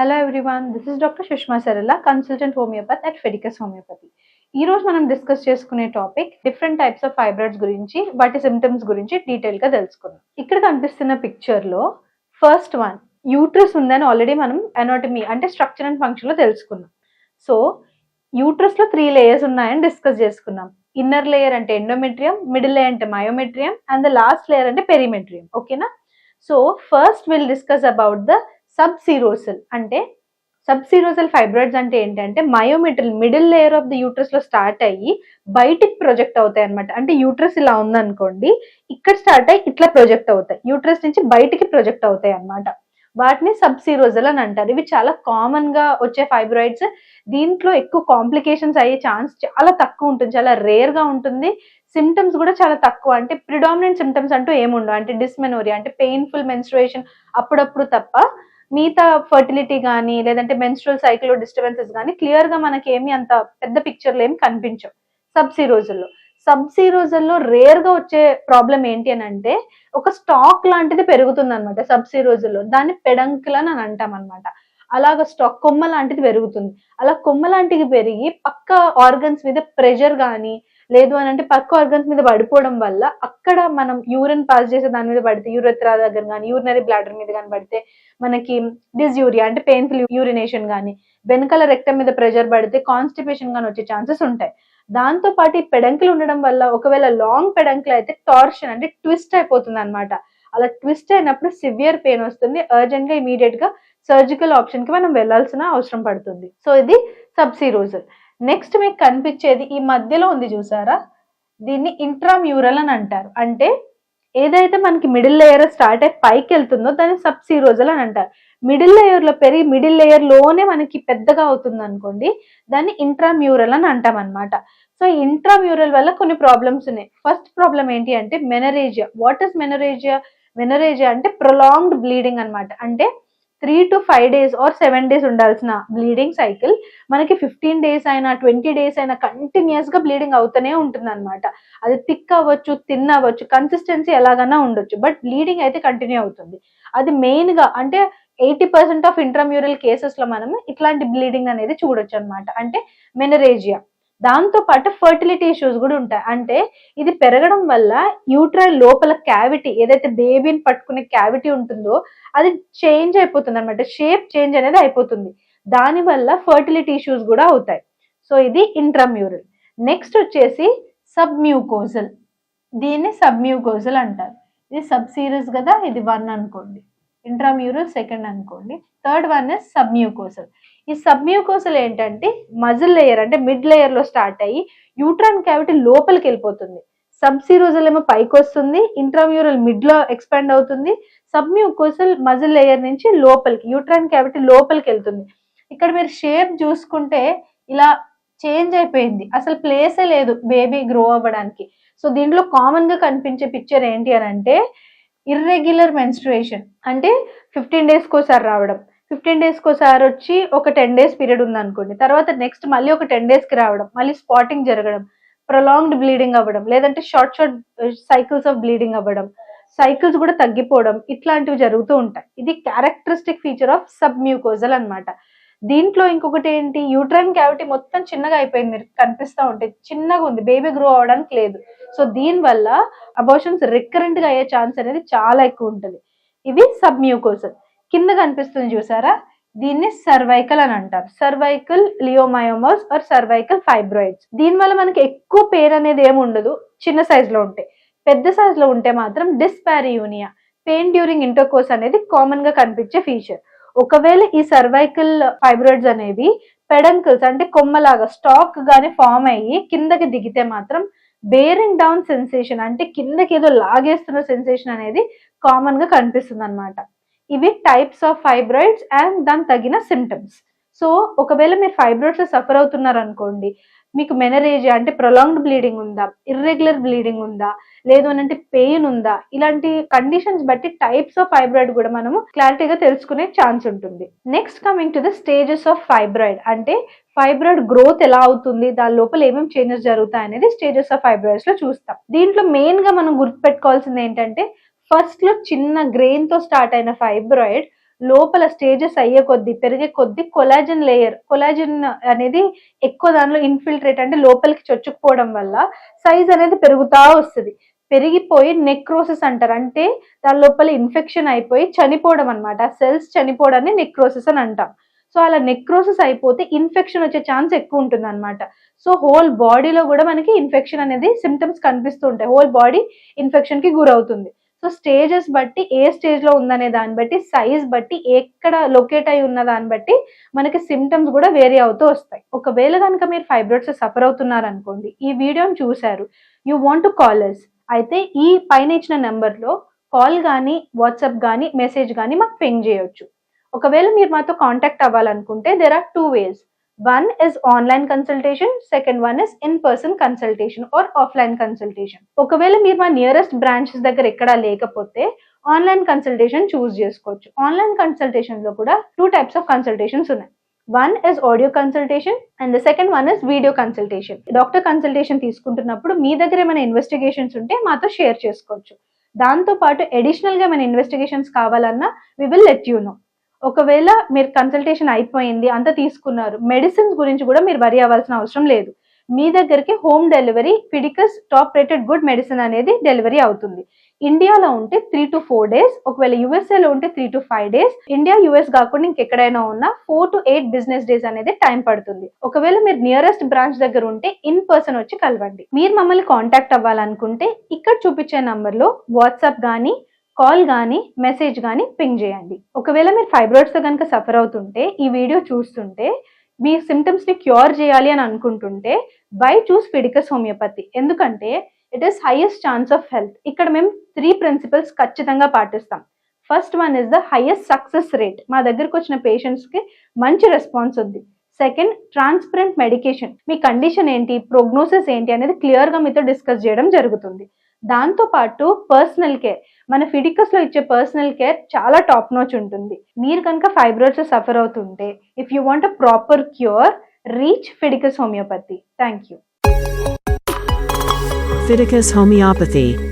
Hello everyone this is doctor Sushma Sarala consultant homeopathy at Fiticus homeopathy ఈ రోజు మనం discuss చేసుకునే topic different types of fibroids గురించి వాటి సిమ్టమ్స్ గురించి డీటెయిల్గా తెలుసుకుందాం. ఇక్కడ కనిపిస్తున్న పిక్చర్లో ఫస్ట్ వన్ యూట్రస్ ఉందని ఆల్రెడీ మనం అనాటమీ అంటే స్ట్రక్చర్ అండ్ ఫంక్షన్లో తెలుసుకున్నాం. సో యూట్రస్లో త్రీ లేయర్స్ ఉన్నాయని డిస్కస్ చేసుకున్నాం. ఇన్నర్ లేయర్ అంటే ఎండోమెట్రియం మిడిల్ లేయర్ అంటే myometrium and the last layer అంటే పెరిమెట్రియం ఓకేనా so first will discuss about the subserosal అంటే సబ్ సీరోసల్ ఫైబ్రాయిడ్స్ అంటే ఏంటంటే myometrial middle layer of the యూట్రస్లో start అయ్యి బయటికి ప్రొజెక్ట్ అవుతాయి అనమాట అంటే యూట్రస్ ఇలా ఉందనుకోండి ఇక్కడ స్టార్ట్ అయ్యి ఇట్లా ప్రొజెక్ట్ అవుతాయి. యూట్రస్ నుంచి బయటికి ప్రొజెక్ట్ అవుతాయి అన్నమాట. వాటిని సబ్ సీరోజల్ అని అంటారు. ఇవి చాలా కామన్గా వచ్చే ఫైబ్రాయిడ్స్. దీంట్లో ఎక్కువ కాంప్లికేషన్స్ అయ్యే ఛాన్స్ చాలా తక్కువ ఉంటుంది. చాలా రేర్గా ఉంటుంది. సిమ్టమ్స్ కూడా చాలా తక్కువ. అంటే ప్రిడామినెంట్ సిమ్టమ్స్ అంటూ ఏముండవు. అంటే డిస్మెనోరియా అంటే పెయిన్ఫుల్ మెన్స్ట్రుయేషన్ అప్పుడప్పుడు తప్ప మిగతా ఫర్టిలిటీ కానీ లేదంటే మెన్స్ట్రల్ సైకిల్ డిస్టర్బెన్సెస్ కానీ క్లియర్గా మనకి ఏమి అంత పెద్ద పిక్చర్లు ఏమి కనిపించవు. సబ్సీ రోజుల్లో. సబ్సీ రోజుల్లో రేర్గా వచ్చే ప్రాబ్లం ఏంటి అని అంటే ఒక స్టాక్ లాంటిది పెరుగుతుంది అనమాట సబ్సీ రోజుల్లో. దాన్ని పెడంకులని అని అంటాం అనమాట అలాగ స్టాక్ కొమ్మ లాంటిది పెరుగుతుంది. అలా కొమ్మ లాంటిది పెరిగి పక్క ఆర్గన్స్ మీద ప్రెషర్ కానీ లేదు అని అంటే పక్క ఆర్గన్స్ మీద పడిపోవడం వల్ల అక్కడ మనం యూరిన్ పాస్ చేసే దాని మీద పడితే యూరత్రా దగ్గర కానీ యూరినరీ బ్లాడర్ మీద కానీ పడితే మనకి డిస్యూరియా అంటే పెయిన్ఫుల్ యూరినేషన్ కానీ వెనకాల రెక్టం మీద ప్రెషర్ పడితే కాన్స్టిపేషన్ కానీ వచ్చే ఛాన్సెస్ ఉంటాయి. దాంతో పాటు ఈ పెడంకులు ఉండడం వల్ల ఒకవేళ లాంగ్ పెడంకులు అయితే టార్షన్ అంటే ట్విస్ట్ అయిపోతుంది అనమాట అలా ట్విస్ట్ అయినప్పుడు సివియర్ పెయిన్ వస్తుంది. అర్జెంట్గా ఇమీడియట్గా సర్జికల్ ఆప్షన్కి మనం వెళ్ళాల్సిన అవసరం పడుతుంది. సో ఇది సబ్సీరోజల్ నెక్స్ట్ మీకు కనిపించేది ఈ మధ్యలో ఉంది చూసారా? దీన్ని ఇంట్రామ్యూరల్ అని అంటారు. అంటే ఏదైతే మనకి మిడిల్ లేయర్ స్టార్ట్ అయ్యి పైకి వెళ్తుందో దాన్ని సబ్ సీరోజల్ అని అంటారు. మిడిల్ లేయర్లో పెరిగి మిడిల్ లేయర్లోనే మనకి పెద్దగా అవుతుంది అనుకోండి దాన్ని ఇంట్రామ్యూరల్ అని అంటాం అనమాట సో ఇంట్రామ్యూరల్ వల్ల కొన్ని ప్రాబ్లమ్స్ ఉన్నాయి. ఫస్ట్ ప్రాబ్లం ఏంటి అంటే menorrhagia what is menorrhagia menorrhagia అంటే ప్రొలాంగ్డ్ బ్లీడింగ్ అనమాట అంటే three to five days or seven days ఉండాల్సిన బ్లీడింగ్ సైకిల్. మనకి ఫిఫ్టీన్ డేస్ అయినా ట్వంటీ డేస్ అయినా కంటిన్యూస్గా బ్లీడింగ్ అవుతూనే ఉంటుంది అనమాట అది థిక్ అవ్వచ్చు థిన్ అవ్వచ్చు కన్సిస్టెన్సీ ఎలాగైనా ఉండొచ్చు. బట్ బ్లీడింగ్ అయితే కంటిన్యూ అవుతుంది. అది మెయిన్గా అంటే ఎయిటీ పర్సెంట్ ఆఫ్ ఇంట్రామ్యూరల్ కేసెస్లో మనం ఇట్లాంటి బ్లీడింగ్ అనేది చూడొచ్చు అనమాట అంటే మెనరేజియా దాంతో పాటు ఫర్టిలిటీ ఇష్యూస్ కూడా ఉంటాయి. అంటే ఇది పెరగడం వల్ల యూట్రల్ లోపల క్యావిటీ ఏదైతే బేబీని పట్టుకునే క్యావిటీ ఉంటుందో అది చేంజ్ అయిపోతుంది అనమాట షేప్ చేంజ్ అనేది అయిపోతుంది. దానివల్ల ఫర్టిలిటీ ఇష్యూస్ కూడా అవుతాయి. సో ఇది ఇంట్రామ్యూరల్ నెక్స్ట్ వచ్చేసి సబ్మ్యూకోజల్ దీన్ని సబ్మ్యూకోజల్ అంటారు. ఇది సబ్ సీరియస్ కదా? ఇది వన్ అనుకోండి. ఇంట్రామ్యూరల్ సెకండ్ అనుకోండి. Third one is submucosal. ఈ సబ్మ్యూకోసల్ ఏంటంటే మజిల్ లేయర్ అంటే మిడ్ లేయర్లో స్టార్ట్ అయ్యి యూట్రాన్ క్యావిటీ లోపలికి వెళ్ళిపోతుంది. సబ్సిరోజల్ ఏమో పైకి వస్తుంది ఇంట్రామ్యూరల్ మిడ్లో ఎక్స్పాండ్ అవుతుంది సబ్మ్యూకోసల్ మజిల్ లేయర్ నుంచి లోపలికి యూట్రాన్ క్యావిటీ లోపలికి వెళ్తుంది. ఇక్కడ మీరు షేప్ చూసుకుంటే ఇలా చేంజ్ అయిపోయింది. అసలు ప్లేసే లేదు బేబీ గ్రో అవ్వడానికి. సో దీంట్లో కామన్గా కనిపించే పిక్చర్ ఏంటి అని అంటే ఇర్రెగ్యులర్ మెన్స్ట్రుయేషన్ అంటే ఫిఫ్టీన్ డేస్కి ఒకసారి రావడం. ఫిఫ్టీన్ డేస్కి ఒకసారి వచ్చి ఒక టెన్ డేస్ పీరియడ్ ఉంది అనుకోండి తర్వాత నెక్స్ట్ మళ్ళీ ఒక టెన్ డేస్కి రావడం. మళ్ళీ స్పాటింగ్ జరగడం. ప్రొలాంగ్డ్ బ్లీడింగ్ అవ్వడం. లేదంటే short short cycles of bleeding అవ్వడం. సైకిల్స్ కూడా తగ్గిపోవడం. ఇట్లాంటివి జరుగుతూ ఉంటాయి. ఇది characteristic feature of sub mucosal అనమాట దీంట్లో ఇంకొకటి ఏంటి? యూట్రైన్ క్యావిటీ మొత్తం చిన్నగా అయిపోయింది. మీరు కనిపిస్తూ ఉంటే చిన్నగా ఉంది. బేబీ గ్రో అవడానికి లేదు. సో దీనివల్ల అబోషన్స్ రికరెంట్గా అయ్యే ఛాన్స్ అనేది చాలా ఎక్కువ ఉంటుంది. ఇవి సబ్ మ్యూకోజల్ కింద కనిపిస్తుంది చూసారా? దీన్ని సర్వైకల్ అని అంటారు. Cervical leiomyomas or cervical fibroids దీని వల్ల మనకి ఎక్కువ పెయిన్ అనేది ఏమి ఉండదు. చిన్న సైజ్లో ఉంటాయి పెద్ద సైజ్లో ఉంటే మాత్రం డిస్పారియూనియా పెయిన్ డ్యూరింగ్ ఇంటర్కోర్స్ అనేది కామన్గా కనిపించే ఫీచర్ ఒకవేళ ఈ సర్వైకల్ ఫైబ్రాయిడ్స్ అనేవి పెడంకిల్స్ అంటే కొమ్మలాగా స్టాక్ గానే ఫామ్ అయ్యి కిందకి దిగితే మాత్రం బేరింగ్ డౌన్ సెన్సేషన్ అంటే కిందకి ఏదో లాగేస్తున్న సెన్సేషన్ అనేది కామన్గా కనిపిస్తుంది అనమాట ఇవి టైప్స్ ఆఫ్ ఫైబ్రాయిడ్స్ అండ్ దాని తగిన సిమ్టమ్స్ సో ఒకవేళ మీరు ఫైబ్రాయిడ్స్ సఫర్ అవుతున్నారు అనుకోండి మీకు మెనరేజియా అంటే ప్రొలాంగ్డ్ బ్లీడింగ్ ఉందా? ఇర్రెగ్యులర్ బ్లీడింగ్ ఉందా? లేదు అని అంటే పెయిన్ ఉందా? ఇలాంటి కండిషన్స్ బట్టి టైప్స్ ఆఫ్ ఫైబ్రాయిడ్ కూడా మనము క్లారిటీగా తెలుసుకునే ఛాన్స్ ఉంటుంది. Next coming to the stages of fibroid అంటే ఫైబ్రాయిడ్ గ్రోత్ ఎలా అవుతుంది? దాని లోపల ఏమేమి చేంజెస్ జరుగుతాయి అనేది స్టేజెస్ ఆఫ్ ఫైబ్రాయిడ్స్లో చూస్తాం. దీంట్లో మెయిన్గా మనం గుర్తుపెట్టుకోవాల్సింది ఏంటంటే ఫస్ట్లో చిన్న గ్రెయిన్తో స్టార్ట్ అయిన ఫైబ్రాయిడ్ లోపల స్టేజెస్ అయ్యే కొద్దీ పెరిగే కొద్దీ కొలాజన్ లేయర్ కొలాజన్ అనేది ఎక్కువ దానిలో ఇన్ఫిల్ట్రేట్ అంటే లోపలికి చొచ్చుకుపోవడం వల్ల సైజ్ అనేది పెరుగుతా వస్తుంది. పెరిగిపోయి నెక్రోసిస్ అంటారు. అంటే దాని లోపల ఇన్ఫెక్షన్ అయిపోయి చనిపోవడం అనమాట సెల్స్ చనిపోవడాన్ని నెక్రోసిస్ అని అంటాం. సో అలా నెక్రోసిస్ అయిపోతే ఇన్ఫెక్షన్ వచ్చే ఛాన్స్ ఎక్కువ ఉంటుంది అనమాట సో హోల్ బాడీలో కూడా మనకి ఇన్ఫెక్షన్ అనేది సిమ్టమ్స్ కనిపిస్తూ ఉంటాయి. హోల్ బాడీ ఇన్ఫెక్షన్కి గురవుతుంది. సో స్టేజెస్ బట్టి ఏ స్టేజ్లో ఉందనే దాన్ని బట్టి సైజ్ బట్టి ఎక్కడ లొకేట్ అయి ఉన్న దాన్ని బట్టి మనకి సిమ్టమ్స్ కూడా వేరీ అవుతూ వస్తాయి. ఒకవేళ కనుక మీరు ఫైబ్రాయిడ్స్ సఫర్ అవుతున్నారు అనుకోండి ఈ వీడియోని చూశారు. యూ వాంట్ టు కాలర్స్ అయితే ఈ పైన ఇచ్చిన నెంబర్లో కాల్ కానీ వాట్సాప్ కానీ మెసేజ్ కానీ మాకు పింగ్ చేయొచ్చు. ఒకవేళ మీరు మాతో కాంటాక్ట్ అవ్వాలనుకుంటే there are two ways one is online consultation second one is in person consultation or offline consultation ఒకవేళ మీరు మా నియరెస్ట్ బ్రాంచెస్ దగ్గర ఎక్కడా లేకపోతే ఆన్లైన్ కన్సల్టేషన్ చూస్ చేసుకోవచ్చు. ఆన్లైన్ కన్సల్టేషన్లో కూడా టూ టైప్స్ ఆఫ్ కన్సల్టేషన్స్ ఉన్నాయి. One is audio consultation and the second one is video consultation doctor consultation తీసుకుంటున్నప్పుడు మీ దగ్గర ఏమైనా ఇన్వెస్టిగేషన్స్ ఉంటే మాతో షేర్ చేసుకోవచ్చు. దాంతో పాటు అడిషనల్గా ఏమైనా ఇన్వెస్టిగేషన్స్ కావాలన్నా we will let you know ఒకవేళ మీరు కన్సల్టేషన్ అయిపోయింది అంత తీసుకున్నారు మెడిసిన్స్ గురించి కూడా మీరు వరి అవ్వాల్సిన అవసరం లేదు. మీ దగ్గరికి home delivery Fiticus top rated good medicine అనేది డెలివరీ అవుతుంది. ఇండియాలో ఉంటే త్రీ టు ఫోర్ డేస్ ఒకవేళ యూఎస్ఏలో ఉంటే three to five days India US కాకుండా ఇంకెక్కడైనా ఉన్నా four to eight business days అనేది టైం పడుతుంది. ఒకవేళ మీరు నియరెస్ట్ బ్రాంచ్ దగ్గర ఉంటే ఇన్ పర్సన్ వచ్చి కలవండి. మీరు మమ్మల్ని కాంటాక్ట్ అవ్వాలనుకుంటే ఇక్కడ చూపించే నంబర్లో వాట్సాప్ కానీ కాల్ కానీ మెసేజ్ కానీ పింగ్ చేయండి. ఒకవేళ మీరు ఫైబ్రాయిడ్స్తో కనుక సఫర్ అవుతుంటే ఈ వీడియో చూస్తుంటే మీ సిమ్టమ్స్ని క్యూర్ చేయాలి అని అనుకుంటుంటే బై చూస్ ఫిడికస్ హోమియోపతి. ఎందుకంటే it is highest chance of health ఇక్కడ మేము త్రీ ప్రిన్సిపల్స్ ఖచ్చితంగా పాటిస్తాం. First one is the highest success rate మా దగ్గరకు వచ్చిన పేషెంట్స్కి మంచి రెస్పాన్స్ ఉంది. సెకండ్ ట్రాన్స్పరెంట్ మెడికేషన్ మీ కండిషన్ ఏంటి? ప్రోగ్నోసిస్ ఏంటి? అనేది క్లియర్గా మీతో డిస్కస్ చేయడం జరుగుతుంది. దాంతో పాటు పర్సనల్ కేర్ మన ఫిడికస్లో ఇచ్చే పర్సనల్ కేర్ చాలా టాప్ నోచ్ ఉంటుంది. మీరు కనుక ఫైబ్రాయిడ్స్ సఫర్ అవుతుంటే if you want a proper cure reach Fiticus homeopathy thank you Fiticus Homeopathy